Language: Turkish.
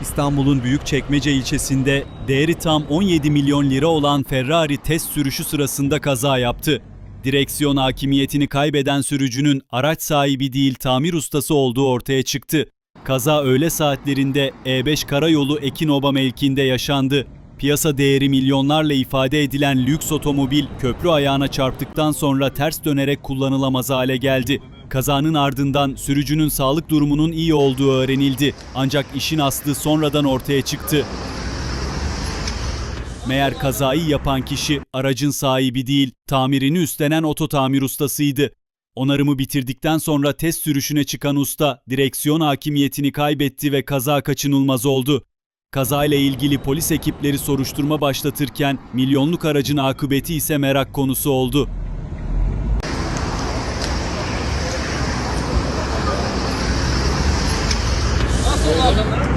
İstanbul'un Büyükçekmece ilçesinde değeri tam 17 milyon lira olan Ferrari test sürüşü sırasında kaza yaptı. Direksiyon hakimiyetini kaybeden sürücünün araç sahibi değil tamir ustası olduğu ortaya çıktı. Kaza öğle saatlerinde E5 karayolu Ekinoba mevkiinde yaşandı. Piyasa değeri milyonlarla ifade edilen lüks otomobil köprü ayağına çarptıktan sonra ters dönerek kullanılamaz hale geldi. Kazanın ardından sürücünün sağlık durumunun iyi olduğu öğrenildi. Ancak işin aslı sonradan ortaya çıktı. Meğer kazayı yapan kişi aracın sahibi değil, tamirini üstlenen oto tamir ustasıydı. Onarımı bitirdikten sonra test sürüşüne çıkan usta direksiyon hakimiyetini kaybetti ve kaza kaçınılmaz oldu. Kazayla ilgili polis ekipleri soruşturma başlatırken milyonluk aracın akıbeti ise merak konusu oldu. Allah Allah.